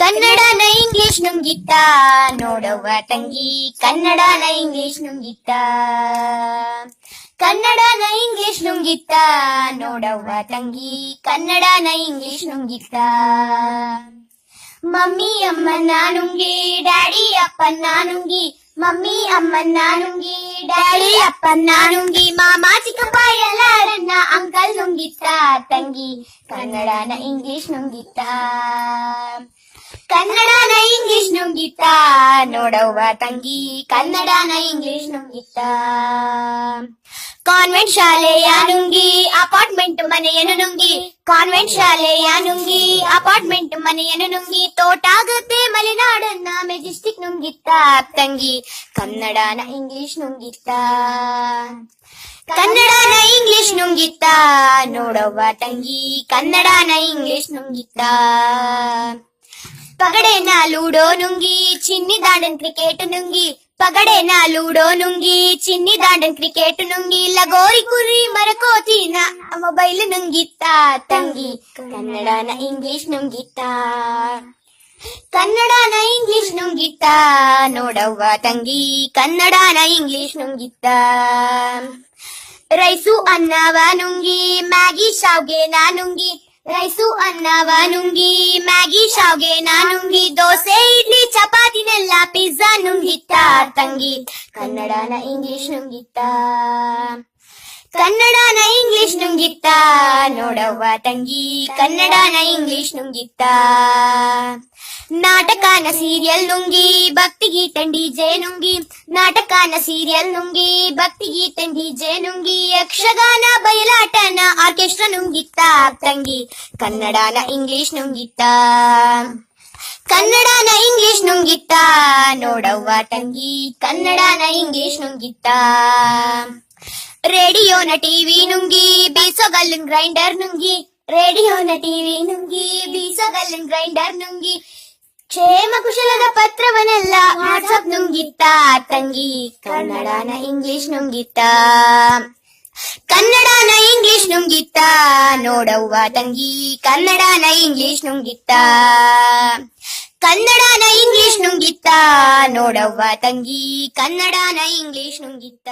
ಕನ್ನಡನ ಇಂಗ್ಲಿಷ್ ನುಂಗಿತ್ತ. ನೋಡವ್ವ ತಂಗಿ, ಕನ್ನಡನ ಇಂಗ್ಲಿಷ್ ನುಂಗಿತ್ತ. ಕನ್ನಡನ ಇಂಗ್ಲಿಷ್ ನುಂಗಿತ್ತ. ನೋಡವ್ವ ತಂಗಿ, ಕನ್ನಡನ ಇಂಗ್ಲಿಷ್ ನುಂಗಿತ್ತ. ಮಮ್ಮಿ ಅಮ್ಮ ನುಂಗಿ, ಡ್ಯಾಡಿ ಅಪ್ಪ ನುಂಗಿ, ಮಮ್ಮಿ ಅಮ್ಮ ನುಂಗಿ, ಡ್ಯಾಡಿ ಅಪ್ಪ ನುಂಗಿ, ಮಾಮಾ, ಚಿಕ್ಕಪ್ಪ ಎಲ್ಲಾರನ್ನ ಅಂಕಲ್ ನುಂಗಿತ್ತ. ತಂಗಿ ಕನ್ನಡನ ಇಂಗ್ಲಿಷ್ ನುಂಗಿತ್ತ. ಕನ್ನಡನ ಇಂಗ್ಲಿಷ್ ನುಂಗಿತ್ತ. ನೋಡವ್ವ ತಂಗಿ, ಕನ್ನಡನ ಇಂಗ್ಲಿಷ್ ನುಂಗಿತ್ತ. ಕಾನ್ವೆಂಟ್ ಶಾಲೆಯ ನುಂಗಿ, ಅಪಾರ್ಟ್ಮೆಂಟ್ ಮನೆಯನ್ನು ನುಂಗಿ. ಕಾನ್ವೆಂಟ್ ಶಾಲೆಯ ನುಂಗಿ, ಅಪಾರ್ಟ್ಮೆಂಟ್ ಮನೆಯನ್ನು ನುಂಗಿ. ತೋಟಾಗುತ್ತೆ ಮಲೆನಾಡನ್ನ ಮೆಜೆಸ್ಟಿಕ್ ನುಂಗಿತ್ತ. ತಂಗಿ, ಕನ್ನಡನ ಇಂಗ್ಲಿಷ್ ನುಂಗಿತ್ತ. ಕನ್ನಡನ ಇಂಗ್ಲಿಷ್ ನುಂಗಿತ್ತ. ನೋಡವ್ವ ತಂಗಿ, ಕನ್ನಡನ ಇಂಗ್ಲಿಷ್ ನುಂಗಿತ್ತ. ಪಗಡೆನ ಲೂಡೋ ನುಂಗಿ, ಚಿನ್ನಿ ದಾಂಡನ್ ಕ್ರಿಕೆಟ್ ನುಂಗಿ. ಪಗಡೆನ ಲೂಡೋ ನುಂಗಿ, ಚಿನ್ನಿ ದಾಂಡನ್ ಕ್ರಿಕೆಟ್ ನುಂಗಿ. ಲಗೋರಿ ಕುರಿ ಮರಕೋತಿನ ಮೊಬೈಲ್ ನುಂಗಿತ್ತ, ತಂಗಿ. ಕನ್ನಡನ ಇಂಗ್ಲಿಷ್ ನುಂಗಿತ್ತ. ಕನ್ನಡನ ಇಂಗ್ಲಿಷ್ ನುಂಗಿತ್ತ, ನೋಡವ್ವ ತಂಗಿ. ಕನ್ನಡನ ಇಂಗ್ಲಿಷ್ ನುಂಗಿತ್ತ. ರೈಸು ಅನ್ನವ ನುಂಗಿ, ಮ್ಯಾಗಿ ಶಾವ್ಗೆ ನುಂಗಿ. ರೈಸು ಅನ್ನವ ನುಂಗಿ, ಮ್ಯಾಗಿ ಶಾವ್ಗೆ ನುಂಗಿ, ದೋಸೆ, ಇಡ್ಲಿ, ಚಪಾತಿನೆಲ್ಲ ಪಿಜ್ಜಾ ನುಂಗಿತ್ತ, ತಂಗಿ ಕನ್ನಡನ ಇಂಗ್ಲಿಷ್ ನುಂಗಿತ್ತ. ಕನ್ನಡನ ಇಂಗ್ಲಿಷ್ ನುಂಗಿತ್ತ, ನೋಡವ್ವ ತಂಗಿ ಕನ್ನಡನ ಇಂಗ್ಲಿಷ್ ನುಂಗಿತ್ತ. ನಾಟಕನ ಸೀರಿಯಲ್ ನುಂಗಿ, ಭಕ್ತಿ ಗೀತಂಡಿ ನುಂಗಿ. ನಾಟಕನ ಸೀರಿಯಲ್ ನುಂಗಿ, ಭಕ್ತಿ ಗೀತಂಡಿ ನುಂಗಿ. ಯಕ್ಷಗಾನ ಬಯಲಾಟನ ಆರ್ಕೆಸ್ಟ್ರಾ ನುಂಗಿತ್ತ ತಂಗಿ. ಕನ್ನಡನ ಇಂಗ್ಲಿಷ್ ನುಂಗಿತ್ತ. ಕನ್ನಡನ ಇಂಗ್ಲಿಷ್ ನುಂಗಿತ್ತ. ನೋಡವ್ವ ತಂಗಿ, ಕನ್ನಡನ ಇಂಗ್ಲಿಷ್ ನುಂಗಿತ್ತ. ರೇಡಿಯೋನ ಟಿವಿ ನುಂಗಿ, ಬೀಸೋಗಲ್ಲಿನ ಗ್ರೈಂಡರ್ ನುಂಗಿ. ರೇಡಿಯೋನ ಟಿವಿ ನುಂಗಿ, ಬೀಸೋಗಲ್ಲಿನ ಗ್ರೈಂಡರ್ ನುಂಗಿ. ಕ್ಷೇಮ ಕುಶಲದ ಪತ್ರವನ್ನೆಲ್ಲ ವಾಟ್ಸಪ್ ನುಂಗಿತ್ತ, ತಂಗಿ ಕನ್ನಡನ ಇಂಗ್ಲಿಷ್ ನುಂಗಿತ್ತ. ಕನ್ನಡನ ಇಂಗ್ಲಿಷ್ ನುಂಗಿತ್ತ, ನೋಡವ್ವ ತಂಗಿ ಕನ್ನಡನ ಇಂಗ್ಲಿಷ್ ನುಂಗಿತ್ತ. ಕನ್ನಡನ ಇಂಗ್ಲಿಷ್ ನುಂಗಿತ್ತ, ನೋಡವ್ವ ತಂಗಿ ಕನ್ನಡನ ಇಂಗ್ಲಿಷ್ ನುಂಗಿತ್ತ.